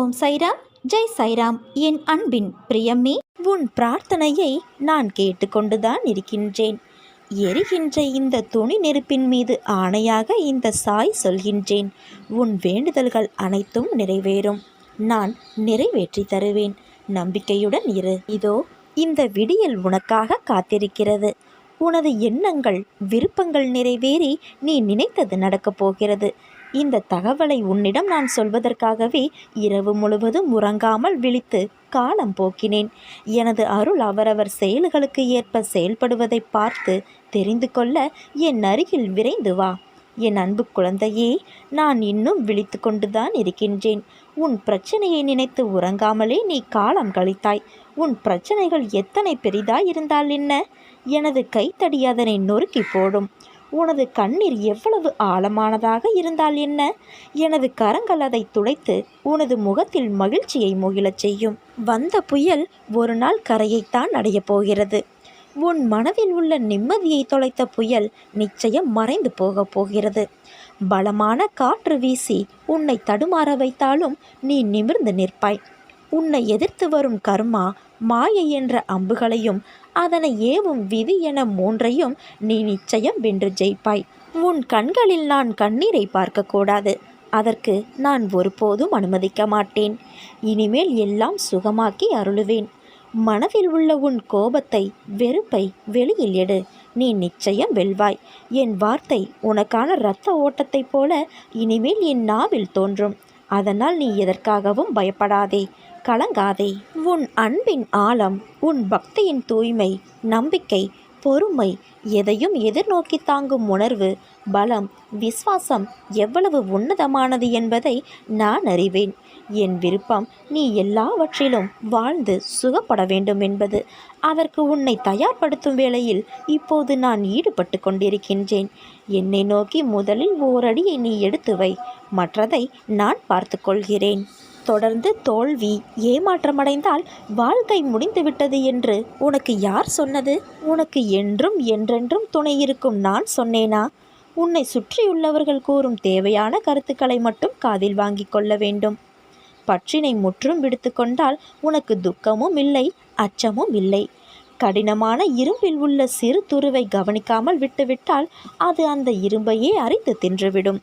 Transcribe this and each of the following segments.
ஓம் சைராம் ஜெய் சைராம். என் அன்பின் பிரியமே உன் பிரார்த்தனையை நான் கேட்டுக்கொண்டுதான் இருக்கின்றேன். எரிகின்ற இந்த துணி நெருப்பின் மீது ஆணையாக இந்த சாய் சொல்கின்றேன். உன் வேண்டுதல்கள் அனைத்தும் நிறைவேறும். நான் நிறைவேற்றி தருவேன். நம்பிக்கையுடன் இரு. இதோ இந்த விடியல் உனக்காக காத்திருக்கிறது. உனது எண்ணங்கள் விருப்பங்கள் நிறைவேறி நீ நினைத்தது நடக்கப் போகிறது. இந்த தகவலை உன்னிடம் நான் சொல்வதற்காகவே இரவு முழுவதும் உறங்காமல் விழித்து காலம் போக்கினேன். எனது அருள் அவரவர் செயல்களுக்கு ஏற்ப செயல்படுவதை பார்த்து தெரிந்து கொள்ள என் அருகில் விரைந்து வா. என் அன்பு குழந்தையே நான் இன்னும் விழித்து கொண்டுதான் இருக்கின்றேன். உன் பிரச்சனையை நினைத்து உறங்காமலே நீ காலம் கழித்தாய். உன் பிரச்சனைகள் எத்தனை பெரிதாய் இருந்தால் என்ன? எனது கைத்தடி அதனை நொறுக்கி போடும். உனது கண்ணீர் எவ்வளவு ஆழமானதாக இருந்தால் என்ன? எனது கரங்கள் அதை துடைத்து உனது முகத்தில் மகிழ்ச்சியை முகிழச் செய்யும். வந்த புயல் ஒரு நாள் கரையைத்தான் அடையப் போகிறது. உன் மனதில் உள்ள நிம்மதியை தொலைத்த புயல் நிச்சயம் மறைந்து போகப் போகிறது. பலமான காற்று வீசி உன்னை தடுமாற வைத்தாலும் நீ நிமிர்ந்து நிற்பாய். உன்னை எதிர்த்து வரும் கர்மா மாயை என்ற அம்புகளையும் அதனை ஏவும் விதி என மூன்றையும் நீ நிச்சயம் வென்று ஜெயிப்பாய். உன் கண்களில் நான் கண்ணீரை பார்க்கக்கூடாது. அதற்கு நான் ஒருபோதும் அனுமதிக்க மாட்டேன். இனிமேல் எல்லாம் சுகமாக்கி அருளுவேன். மனதில் உள்ள உன் கோபத்தை வெறுப்பை வெளியில் எடு. நீ நிச்சயம் வெல்வாய். என் வார்த்தை உனக்கான இரத்த ஓட்டத்தைப் போல இனிமேல் என் நாவில் தோன்றும். அதனால் நீ எதற்காகவும் பயப்படாதே. கலங்காதே. உன் அன்பின் ஆழம் உன் பக்தியின் தூய்மை நம்பிக்கை பொறுமை எதையும் எதிர்நோக்கி தாங்கும் உணர்வு பலம் விஸ்வாசம் எவ்வளவு உன்னதமானது என்பதை நான் அறிவேன். என் விருப்பம் நீ எல்லாவற்றிலும் வாழ்ந்து சுகப்பட வேண்டும் என்பது. அதற்கு உன்னை தயார்படுத்தும் வேளையில் இப்போது நான் ஈடுபட்டு கொண்டிருக்கின்றேன். என்னை நோக்கி முதலில் ஓரடியை நீ எடுத்து வை. மற்றதை நான் பார்த்து கொள்கிறேன். தொடர்ந்து தோல்வி ஏமாற்றமடைந்தால் வாழ்க்கை முடிந்துவிட்டது என்று உனக்கு யார் சொன்னது? உனக்கு என்றும் என்றென்றும் துணை இருக்கும் நான் சொன்னேனா? உன்னை சுற்றியுள்ளவர்கள் கூறும் தேவையான கருத்துக்களை மட்டும் காதில் வாங்கிக் கொள்ள வேண்டும். பற்றினை முற்றும் விடுத்து கொண்டால் உனக்கு துக்கமும் இல்லை அச்சமும் இல்லை. கடினமான இரும்பில் உள்ள சிறு துருவை கவனிக்காமல் விட்டுவிட்டால் அது அந்த இரும்பையே அறிந்து தின்றுவிடும்.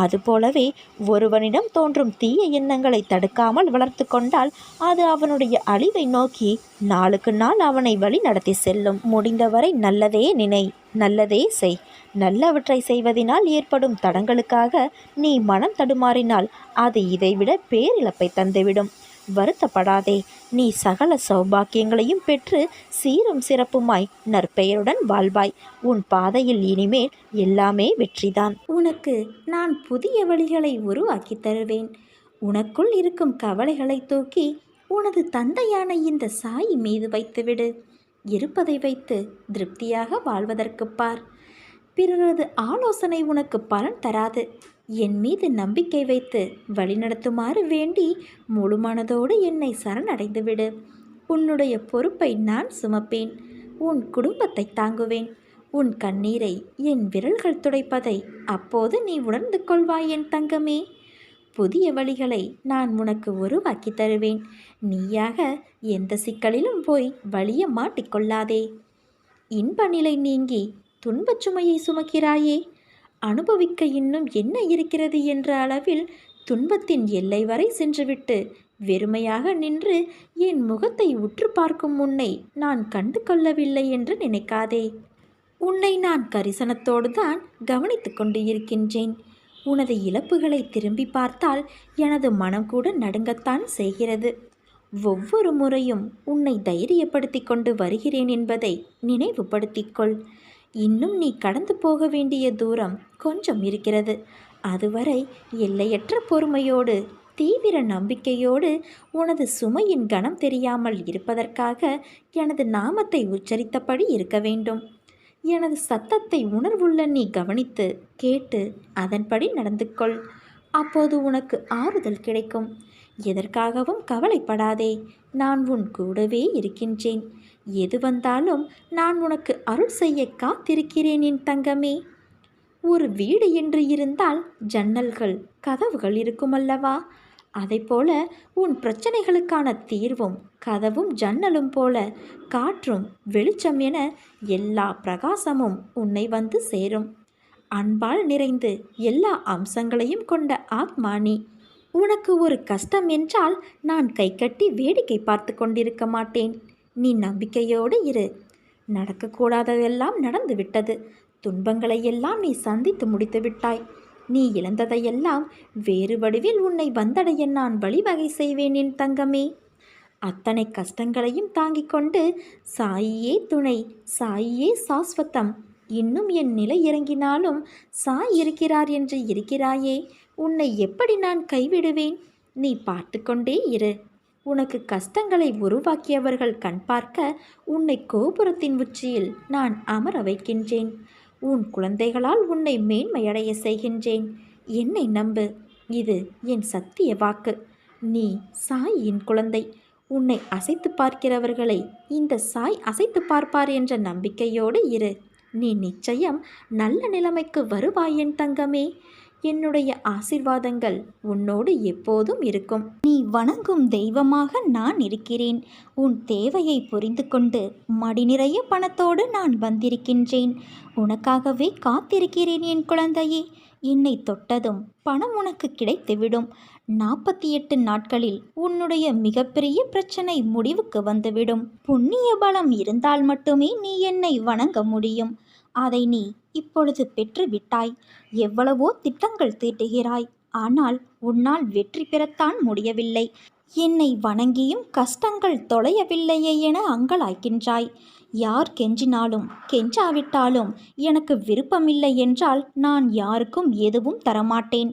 அதுபோலவே ஒருவனிடம் தோன்றும் தீய எண்ணங்களை தடுக்காமல் வளர்த்து கொண்டால் அது அவனுடைய அழிவை நோக்கி நாளுக்கு நாள் அவனை வழி நடத்தி செல்லும். முடிந்தவரை நல்லதே நினை நல்லதே செய். நல்லவற்றை செய்வதனால் ஏற்படும் தடங்களுக்காக நீ மனம் தடுமாறினால் அது இதைவிட பேரிழப்பை தந்துவிடும். வருத்தப்படாதே. நீ சகல சௌபாக்கியங்களையும் பெற்று சீரும் சிறப்புமாய் நற்பெயருடன் வாழ்வாய். உன் பாதையில் இனிமேல் எல்லாமே வெற்றிதான். உனக்கு நான் புதிய வழிகளை உருவாக்கி தருவேன். உனக்குள் இருக்கும் கவலைகளை தூக்கி உனது தந்தையான இந்த சாய் மீது வைத்துவிடு. இருப்பதை வைத்து திருப்தியாக வாழ்வதற்கு பார். பிறரது ஆலோசனை உனக்கு பலன் தராது. என் மீது நம்பிக்கை வைத்து வழிநடத்துமாறு வேண்டி முழுமனதோடு என்னை சரணடைந்துவிடு. உன்னுடைய பொறுப்பை நான் சுமப்பேன். உன் குடும்பத்தை தாங்குவேன். உன் கண்ணீரை என் விரல்கள் துடைப்பதை அப்போது நீ உணர்ந்து கொள்வாய் என் தங்கமே. புதிய வழிகளை நான் உனக்கு உருவாக்கி தருவேன். நீயாக எந்த சிக்கலிலும் போய் வழிய மாட்டிக்கொள்ளாதே இன்ப நிலை நீங்கி துன்பச் சுமையை சுமக்கிறாயே. அனுபவிக்க இன்னும் என்ன இருக்கிறது என்ற அளவில் துன்பத்தின் எல்லை வரை சென்றுவிட்டு வெறுமையாக நின்று என் முகத்தை உற்று பார்க்கும் உன்னை நான் கண்டு கொள்ளவில்லை என்று நினைக்காதே. உன்னை நான் கரிசனத்தோடு தான் கவனித்து கொண்டு இருக்கின்றேன் உனது இழப்புகளை திரும்பி பார்த்தால் எனது மனம் கூட நடுங்கத்தான் செய்கிறது. ஒவ்வொரு முறையும் உன்னை தைரியப்படுத்தி கொண்டு வருகிறேன் என்பதை நினைவுபடுத்திக்கொள் இன்னும் நீ கடந்து போக வேண்டிய தூரம் கொஞ்சம் இருக்கிறது. அதுவரை எல்லையற்ற பொறுமையோடு தீவிர நம்பிக்கையோடு உனது சுமையின் கணம் தெரியாமல் இருப்பதற்காக எனது நாமத்தை உச்சரித்தபடி இருக்க வேண்டும். எனது சத்தத்தை உணர்வுள்ள நீ கவனித்து கேட்டு அதன்படி நடந்து கொள் அப்போது உனக்கு ஆறுதல் கிடைக்கும். எதற்காகவும் கவலைப்படாதே. நான் உன் கூடவே இருக்கின்றேன். எது வந்தாலும் நான் உனக்கு அருள் செய்ய காத்திருக்கிறேன் என் தங்கமே. ஒரு வீடு என்று இருந்தால் ஜன்னல்கள் கதவுகள் இருக்குமல்லவா? அதைப்போல உன் பிரச்சனைகளுக்கான தீர்வும் கதவும் ஜன்னலும் போல காற்றும் வெளிச்சம் என எல்லா பிரகாசமும் உன்னை வந்து சேரும். அன்பால் நிறைந்து எல்லா அம்சங்களையும் கொண்ட ஆத்மானி உனக்கு ஒரு கஷ்டம் என்றால் நான் கை கட்டி வேடிக்கை பார்த்து கொண்டிருக்க மாட்டேன். நீ நம்பிக்கையோடு இரு. நடக்கக்கூடாததெல்லாம் நடந்து விட்டது துன்பங்களை எல்லாம் நீ சந்தித்து முடித்து விட்டாய் நீ இழந்ததையெல்லாம் வேறு வடிவில் உன்னை வந்தடைய நான் வழிவகை செய்வேன் என் தங்கமே. அத்தனை கஷ்டங்களையும் தாங்கிக் கொண்டு சாயியே துணை சாயியே சாஸ்வதம் இன்னும் என் நிலை இறங்கினாலும் சாய் இருக்கிறார் என்று இருக்கிறாயே. உன்னை எப்படி நான் கைவிடுவேன்? நீ பார்த்து கொண்டே இரு. உனக்கு கஷ்டங்களை உருவாக்கியவர்கள் கண் பார்க்க உன்னை கோபுரத்தின் உச்சியில் நான் அமர வைக்கின்றேன். உன் குழந்தைகளால் உன்னை மேன்மையடைய செய்கின்றேன். என்னை நம்பு. இது என் சத்திய வாக்கு. நீ சாயின் குழந்தை. உன்னை அசைத்து பார்க்கிறவர்களை இந்த சாய் அசைத்து பார்ப்பார் என்ற நம்பிக்கையோடு இரு. நீ நிச்சயம் நல்ல நிலைமைக்கு வருவாய் என் தங்கமே. என்னுடைய ஆசிர்வாதங்கள் உன்னோடு எப்போதும் இருக்கும். நீ வணங்கும் தெய்வமாக நான் இருக்கிறேன். உன் தேவையை புரிந்து கொண்டு மடி நிறைய பணத்தோடு நான் வந்திருக்கின்றேன். உனக்காகவே காத்திருக்கிறேன் என் குழந்தையே. என்னை தொட்டதும் பணம் உனக்கு கிடைத்துவிடும். நாற்பத்தி எட்டு நாட்களில் உன்னுடைய மிகப்பெரிய பிரச்சனை முடிவுக்கு வந்துவிடும். புண்ணிய பலம் இருந்தால் மட்டுமே நீ என்னை வணங்க முடியும். அதை நீ இப்பொழுது பெற்று விட்டாய் எவ்வளவோ திட்டங்கள் தீட்டுகிறாய். ஆனால் உன்னால் வெற்றி பெறத்தான் முடியவில்லை. என்னை வணங்கியும் கஷ்டங்கள் தொலையவில்லையே என அங்கலாய்க்கின்றாய். யார் கெஞ்சினாலும் கெஞ்சாவிட்டாலும் எனக்கு விருப்பமில்லை என்றால் நான் யாருக்கும் எதுவும் தரமாட்டேன்.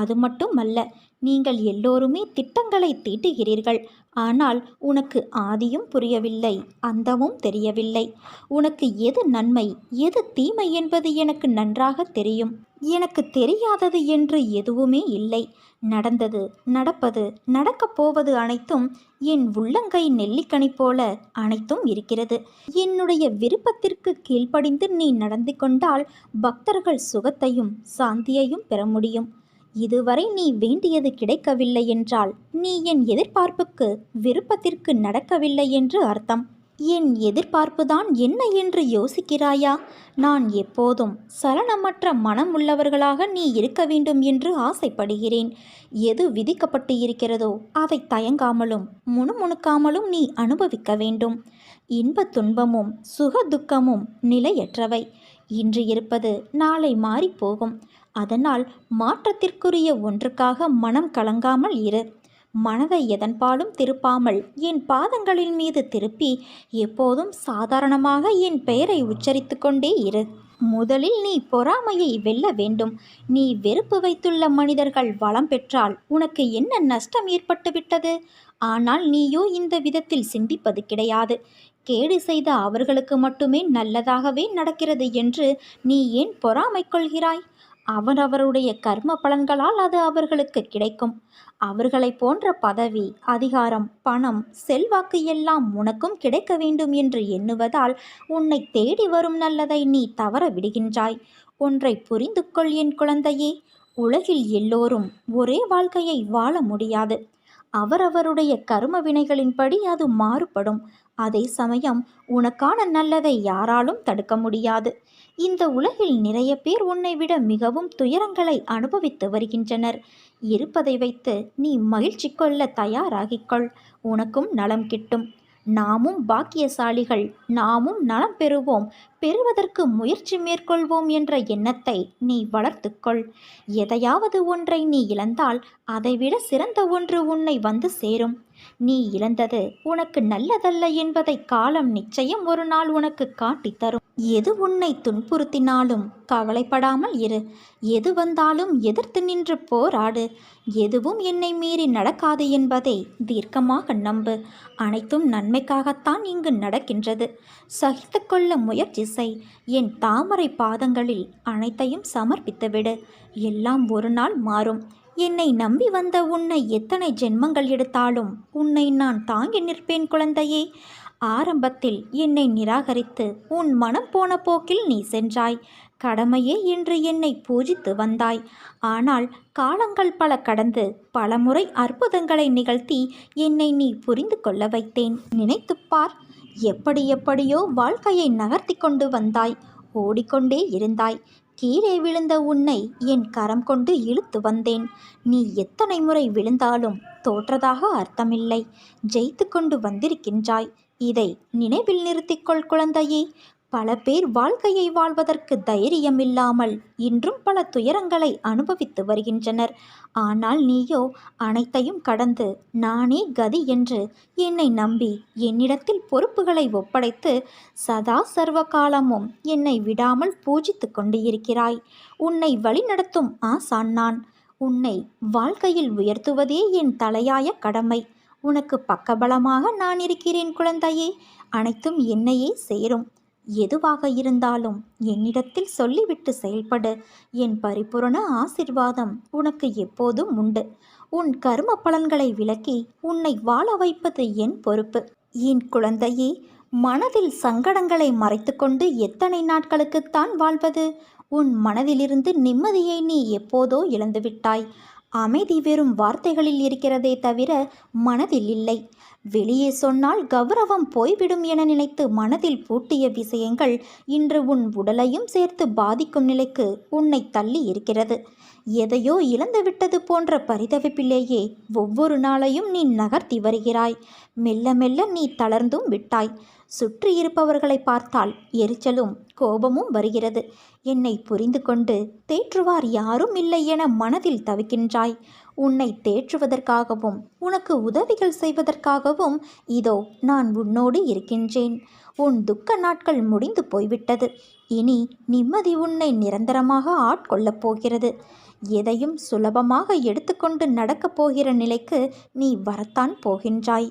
அது மட்டுமல்ல நீங்கள் எல்லோருமே திட்டங்களை தீட்டுகிறீர்கள். ஆனால் உனக்கு ஆதியும் புரியவில்லை அந்தமும் தெரியவில்லை. உனக்கு எது நன்மை எது தீமை என்பது எனக்கு நன்றாக தெரியும். எனக்கு தெரியாதது என்று எதுவுமே இல்லை. நடந்தது நடப்பது நடக்கப் போவது அனைத்தும் என் உள்ளங்கை நெல்லிக்கனி போல அனைத்தும் இருக்கிறது. என்னுடைய விருப்பத்திற்கு கீழ்ப்படிந்து நீ நடந்து கொண்டால் பக்தர்கள் சுகத்தையும் சாந்தியையும் பெற முடியும். இதுவரை நீ வேண்டியது கிடைக்கவில்லை என்றால் நீ என் எதிர்பார்ப்புக்கு விருப்பத்திற்கு நடக்கவில்லை என்று அர்த்தம். என் எதிர்பார்ப்புதான் என்ன என்று யோசிக்கிறாயா? நான் எப்போதும் சலனமற்ற மனம் உள்ளவர்களாக நீ இருக்க வேண்டும் என்று ஆசைப்படுகிறேன். எது விதிக்கப்பட்டு இருக்கிறதோ அதை தயங்காமலும் முணுமுணுக்காமலும் நீ அனுபவிக்க வேண்டும். இன்ப துன்பமும் சுக துக்கமும் நிலையற்றவை. இன்று இருப்பது நாளை மாறிப்போகும் அதனால் மாற்றத்திற்குரிய ஒன்றுக்காக மனம் கலங்காமல் இரு. மனதை எதன்பாலும் திருப்பாமல் என் பாதங்களின் மீது திருப்பி எப்போதும் சாதாரணமாக என் பெயரை உச்சரித்து கொண்டே இரு. முதலில் நீ பொறாமையை வெல்ல வேண்டும். நீ வெறுப்பு வைத்துள்ள மனிதர்கள் வளம் பெற்றால் உனக்கு என்ன நஷ்டம் ஏற்பட்டு விட்டது ஆனால் நீயோ இந்த விதத்தில் சிந்திப்பது கிடையாது. கேடு செய்த அவர்களுக்கு மட்டுமே நல்லதாகவே நடக்கிறது என்று நீ ஏன் பொறாமை கொள்கிறாய்? அவரவருடைய கர்ம பலன்களால் அது அவர்களுக்கு கிடைக்கும். அவர்களைப் போன்ற பதவி அதிகாரம் பணம் செல்வாக்கு எல்லாம் உனக்கும் கிடைக்க வேண்டும் என்று எண்ணுவதால் உன்னை தேடி வரும் நல்லதை நீ தவற விடுகின்றாய். ஒன்றை புரிந்து கொள் என் குழந்தையே. உலகில் எல்லோரும் ஒரே வாழ்க்கையை வாழ முடியாது. அவரவருடைய கரும வினைகளின்படி அது மாறுபடும். அதே சமயம் உனக்கான நல்லதை யாராலும் தடுக்க முடியாது. இந்த உலகில் நிறைய பேர் உன்னை விட மிகவும் துயரங்களை அனுபவித்து வருகின்றனர். இருப்பதை வைத்து நீ மகிழ்ச்சி கொள்ள தயாராகிக்கொள். உனக்கும் நலம் கிட்டும். நாமும் பாக்கியசாலிகள். நாமும் நலம் பெறுவோம். பெறுவதற்கு முயற்சி மேற்கொள்வோம் என்ற எண்ணத்தை நீ வளர்த்துக்கொள். எதையாவது ஒன்றை நீ இழந்தால் அதைவிட சிறந்த ஒன்று உன்னை வந்து சேரும். நீ இழந்தது உனக்கு நல்லதல்ல என்பதை காலம் நிச்சயம் ஒரு நாள் உனக்கு காட்டித் தரும். எது உன்னை துன்புறுத்தினாலும் கவலைப்படாமல் இரு. எது வந்தாலும் எதிர்த்து நின்று போராடு. எதுவும் என்னை மீறி நடக்காது என்பதை தீர்க்கமாக நம்பு. அனைத்தும் நன்மைக்காகத்தான் இங்கு நடக்கின்றது. சகித்து கொள்ள முயற்சி செய் என் தாமரை பாதங்களில் அனைத்தையும் சமர்ப்பித்துவிடு. எல்லாம் ஒரு நாள் மாறும். என்னை நம்பி வந்த உன்னை எத்தனை ஜென்மங்கள் எடுத்தாலும் உன்னை நான் தாங்கி நிற்பேன் குழந்தையே. ஆரம்பத்தில் என்னை நிராகரித்து உன் மனம் போன போக்கில் நீ சென்றாய். கடமையே என்று என்னை பூஜித்து வந்தாய். ஆனால் காலங்கள் பல கடந்து பலமுறை அற்புதங்களை நிகழ்த்தி என்னை நீ புரிந்து கொள்ள வைத்தேன். நினைத்துப் பார் எப்படி எப்படியோ வாழ்க்கையை நகர்த்தி கொண்டு வந்தாய். ஓடிக்கொண்டே இருந்தாய். கீழே விழுந்த உன்னை என் கரம் கொண்டு இழுத்து வந்தேன். நீ எத்தனை முறை விழுந்தாலும் தோற்றதாக அர்த்தமில்லை. ஜெயித்து கொண்டு வந்திருக்கின்றாய். இதை நினைவில் நிறுத்திக்கொள் குழந்தையே. பல பேர் வாழ்க்கையை வாழ்வதற்கு தைரியம் இல்லாமல் இன்றும் பல துயரங்களை அனுபவித்து வருகின்றனர். ஆனால் நீயோ அனைத்தையும் கடந்து நானே கதி என்று என்னை நம்பி என்னிடத்தில் பொறுப்புகளை ஒப்படைத்து சதா சர்வ காலமும் என்னை விடாமல் பூஜித்து கொண்டு இருக்கிறாய் உன்னை வழிநடத்தும் ஆசான் நான். உன்னை வாழ்க்கையில் உயர்த்துவதே என் தலையாய கடமை. உனக்கு பக்கபலமாக நான் இருக்கிறேன் குழந்தையே. அனைத்தும் என்னையே சேரும். எதுவாக இருந்தாலும் என்னிடத்தில் சொல்லிவிட்டு செயல்படு. என் பரிபூரண ஆசிர்வாதம் உனக்கு எப்போதும் உண்டு. உன் கரும பலன்களை விலக்கி உன்னை வாழ வைப்பது என் பொறுப்பு. என் குழந்தையே மனதில் சங்கடங்களை மறைத்துக்கொண்டு எத்தனை நாட்களுக்குத்தான் வாழ்வது? உன் மனதிலிருந்து நிம்மதியை நீ எப்போதோ இழந்துவிட்டாய். அமைதி வெறும் வார்த்தைகளில் இருக்கிறதே தவிர மனதில் இல்லை. வெளியே சொன்னால் கௌரவம் போய்விடும் என நினைத்து மனதில் பூட்டிய விஷயங்கள் இன்று உன் உடலையும் சேர்த்து பாதிக்கும் நிலைக்கு உன்னை தள்ளி இருக்கிறது. எதையோ இழந்துவிட்டது போன்ற பரிதவிப்பிலேயே ஒவ்வொரு நாளையும் நீ நகர்த்தி வருகிறாய். மெல்ல மெல்ல நீ தளர்ந்தும் விட்டாய். சுற்றி இருப்பவர்களை பார்த்தால் எரிச்சலும் கோபமும் வருகிறது. என்னை புரிந்து கொண்டு தேற்றுவார் யாரும் இல்லை என மனதில் தவிக்கின்றாய். உன்னை தேற்றுவதற்காகவும் உனக்கு உதவிகள் செய்வதற்காகவும் இதோ நான் உன்னோடு இருக்கின்றேன். உன் துக்க நாட்கள் முடிந்து போய்விட்டது. இனி நிம்மதி உன்னை நிரந்தரமாக ஆட்கொள்ளப் போகிறது. எதையும் சுலபமாக எடுத்துக்கொண்டு நடக்கப் போகிற நிலைக்கு நீ வரத்தான் போகின்றாய்.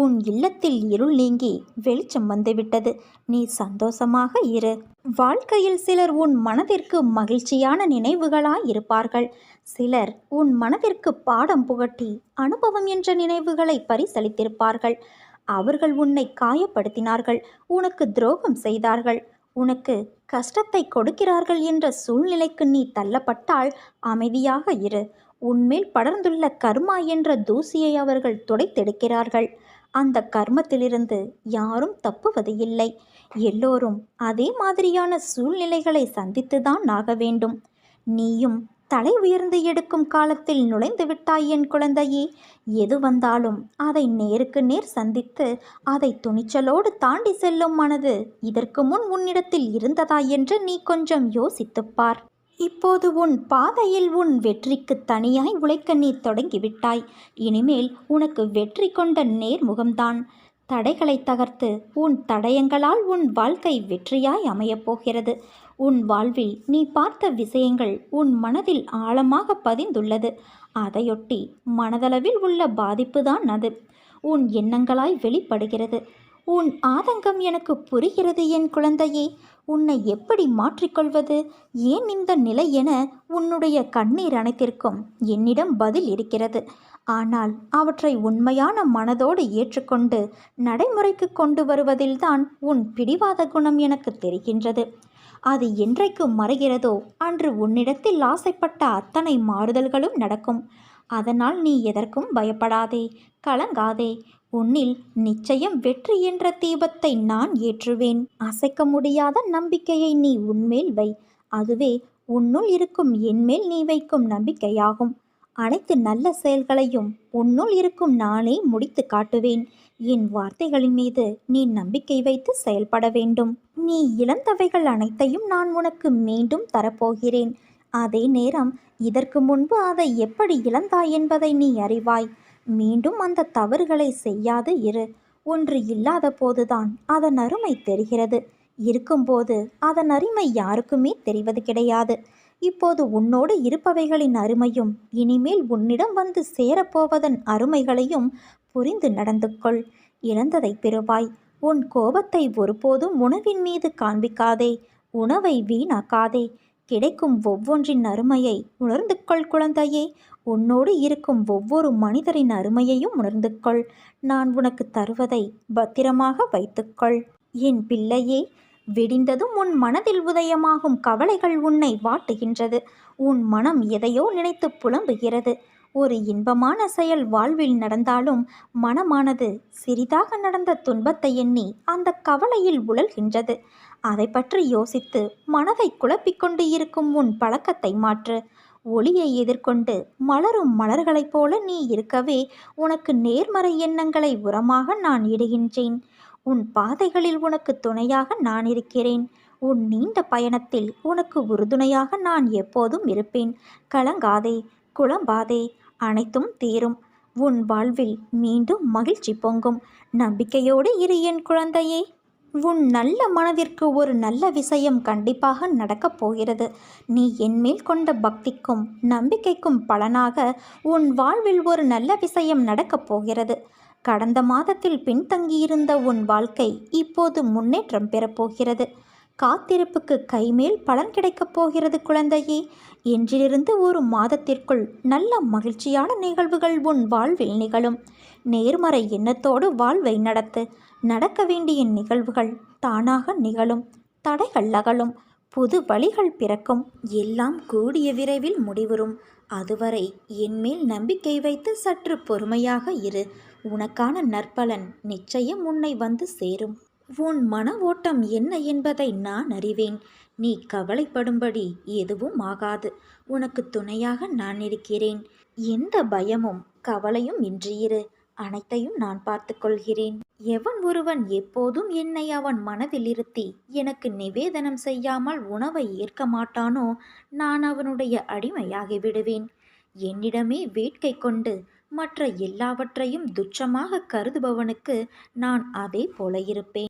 உன் இல்லத்தில் இருள் நீங்கி வெளிச்சம் வந்துவிட்டது. நீ சந்தோஷமாக இரு. வாழ்க்கையில் சிலர் உன் மனதிற்கு மகிழ்ச்சியான நினைவுகளாய் இருப்பார்கள். சிலர் உன் மனதிற்கு பாடம் புகட்டி அனுபவம் என்ற நினைவுகளை பரிசளித்திருப்பார்கள். அவர்கள் உன்னை காயப்படுத்தினார்கள். உனக்கு துரோகம் செய்தார்கள். உனக்கு கஷ்டத்தை கொடுக்கிறார்கள் என்ற சூழ்நிலைக்கு நீ தள்ளப்பட்டால் அமைதியாக இரு. உன்மேல் படர்ந்துள்ள கர்மா என்ற தூசியை அவர்கள் துடைத்தெடுக்கிறார்கள். அந்த கர்மத்திலிருந்து யாரும் தப்புவது இல்லை எல்லோரும் அதே மாதிரியான சூழ்நிலைகளை சந்தித்துதான் ஆக வேண்டும். நீயும் தலை உயர்ந்து எடுக்கும் காலத்தில் நுழைந்து விட்டாய் என் குழந்தையே. எது வந்தாலும் அதை நேருக்கு நேர் சந்தித்து அதை துணிச்சலோடு தாண்டி செல்லும் மனது இதற்கு முன் உன்னிடத்தில் இருந்ததா என்று நீ கொஞ்சம் யோசித்துப் பார். இப்போது உன் பாதையில் உன் வெற்றிக்கு தனியாய் உழைக்க நீ தொடங்கிவிட்டாய். இனிமேல் உனக்கு வெற்றி கொண்ட நேர்முகம்தான். தடைகளை தகர்த்து உன் தடயங்களால் உன் வாழ்க்கை வெற்றியாய் அமையப் போகிறது. உன் வாழ்வில் நீ பார்த்த விஷயங்கள் உன் மனதில் ஆழமாக பதிந்துள்ளது. அதையொட்டி மனதளவில் உள்ள பாதிப்புதான் அது. உன் எண்ணங்களாய் வெளிப்படுகிறது. உன் ஆதங்கம் எனக்கு புரிகிறது என் குழந்தையே. உன்னை எப்படி மாற்றிக்கொள்வது? ஏன் இந்த நிலை என உன்னுடைய கண்ணீர் அனைத்திற்கும் என்னிடம் பதில் இருக்கிறது. ஆனால் அவற்றை உண்மையான மனதோடு ஏற்றுக்கொண்டு நடைமுறைக்கு கொண்டு வருவதில்தான் உன் பிடிவாத குணம் எனக்கு தெரிகின்றது. அது என்றைக்கு மறைகிறதோ அன்று உன்னிடத்தில் ஆசைப்பட்ட அத்தனை மாறுதல்களும் நடக்கும். அதனால் நீ எதற்கும் பயப்படாதே கலங்காதே. உன்னில் நிச்சயம் வெற்றி என்ற தீபத்தை நான் ஏற்றுவேன். அசைக்க முடியாத நம்பிக்கையை நீ உன்மேல் வை. அதுவே உன்னுள் இருக்கும் என்மேல் நீ வைக்கும் நம்பிக்கையாகும். அனைத்து நல்ல செயல்களையும் உன்னுள் இருக்கும் நானே முடித்து காட்டுவேன். என் வார்த்தைகளின் மீது நீ நம்பிக்கை வைத்து செயல்பட வேண்டும். நீ இழந்தவைகள் அனைத்தையும் நான் உனக்கு மீண்டும் தரப்போகிறேன். அதே நேரம் இதற்கு முன்பு அதை எப்படி இழந்தாய் என்பதை நீ அறிவாய். மீண்டும் அந்த தவறுகளை செய்யாது இரு. ஒன்று இல்லாத போதுதான் அதன் அருமை தெரிகிறது. இருக்கும்போது அதன் அருமை யாருக்குமே தெரிவது கிடையாது. இப்போது உன்னோடு இருப்பவைகளின் அருமையும் இனிமேல் உன்னிடம் வந்து சேரப்போவதன் அருமைகளையும் புரிந்து நடந்து கொள் இழந்ததை பெறுவாய். உன் கோபத்தை ஒருபோதும் உணவின் மீது காண்பிக்காதே. உணவை வீணாக்காதே. கிடைக்கும் ஒவ்வொன்றின் அருமையை உணர்ந்து கொள் குழந்தையே. உன்னோடு இருக்கும் ஒவ்வொரு மனிதரின் அருமையையும் உணர்ந்து கொள் நான் உனக்கு தருவதை பத்திரமாக வைத்துக்கொள். என் பிள்ளையே விடிந்ததும் உன் மனதில் உதயமாகும் கவலைகள் உன்னை வாட்டுகின்றது. உன் மனம் எதையோ நினைத்து புலம்புகிறது. ஒரு இன்பமான செயல் வாழ்வில் நடந்தாலும் மனமானது சிறிதாக நடந்த துன்பத்தை எண்ணி அந்த கவலையில் உழல்கின்றது. அதை பற்றி யோசித்து மனதை குழப்பிக்கொண்டு இருக்கும் உன் பழக்கத்தை மாற்று. ஒளியை எதிர்கொண்டு மலரும் மலர்களைப் போல நீ இருக்கவே உனக்கு நேர்மறை எண்ணங்களை உரமாக நான் இடுகின்றேன். உன் பாதைகளில் உனக்கு துணையாக நான் இருக்கிறேன். உன் நீண்ட பயணத்தில் உனக்கு உறுதுணையாக நான் எப்போதும் இருப்பேன். கலங்காதே குழம்பாதே அனைத்தும் தீரும். உன் வாழ்வில் மீண்டும் மகிழ்ச்சி பொங்கும். நம்பிக்கையோடு இரு என் குழந்தையே. உன் நல்ல மனதிற்கு ஒரு நல்ல விஷயம் கண்டிப்பாக நடக்கப் போகிறது. நீ என்மேல் கொண்ட பக்திக்கும் நம்பிக்கைக்கும் பலனாக உன் வாழ்வில் ஒரு நல்ல விஷயம் நடக்கப் போகிறது. கடந்த மாதத்தில் பின்தங்கியிருந்த உன் வாழ்க்கை இப்போது முன்னேற்றம் பெறப்போகிறது காத்திருப்புக்கு கைமேல் பலன் கிடைக்கப் போகிறது குழந்தையே. இன்றிலிருந்து ஒரு மாதத்திற்குள் நல்ல மகிழ்ச்சியான நிகழ்வுகள் உன் வாழ்வில் நிகழும். நேர்மறை எண்ணத்தோடு வாழ்வை நடத்து நடக்க வேண்டிய நிகழ்வுகள் தானாக நிகழும். தடைகள் அகலும். புது வழிகள் பிறக்கும். எல்லாம் கூடிய விரைவில் முடிவுறும். அதுவரை என்மேல் நம்பிக்கை வைத்து சற்று பொறுமையாக இரு. உனக்கான நற்பலன் நிச்சயம் உன்னை வந்து சேரும். உன் மன ஓட்டம் என்ன என்பதை நான் அறிவேன். நீ கவலைப்படும்படி எதுவும் ஆகாது. உனக்கு துணையாக நான் இருக்கிறேன். எந்த பயமும் கவலையும் இன்றியிரு அனைத்தையும் நான் பார்த்துக்கொள்கிறேன். எவன் ஒருவன் எப்போதும் என்னை அவன் மனதில் இருத்தி எனக்கு நிவேதனம் செய்யாமல் உணவை ஏற்க மாட்டானோ நான் அவனுடைய அடிமையாகி விடுவேன். என்னிடமே வேட்கை கொண்டு மற்ற எல்லாவற்றையும் துச்சமாக கருதுபவனுக்கு நான் அதே போல இருப்பேன்.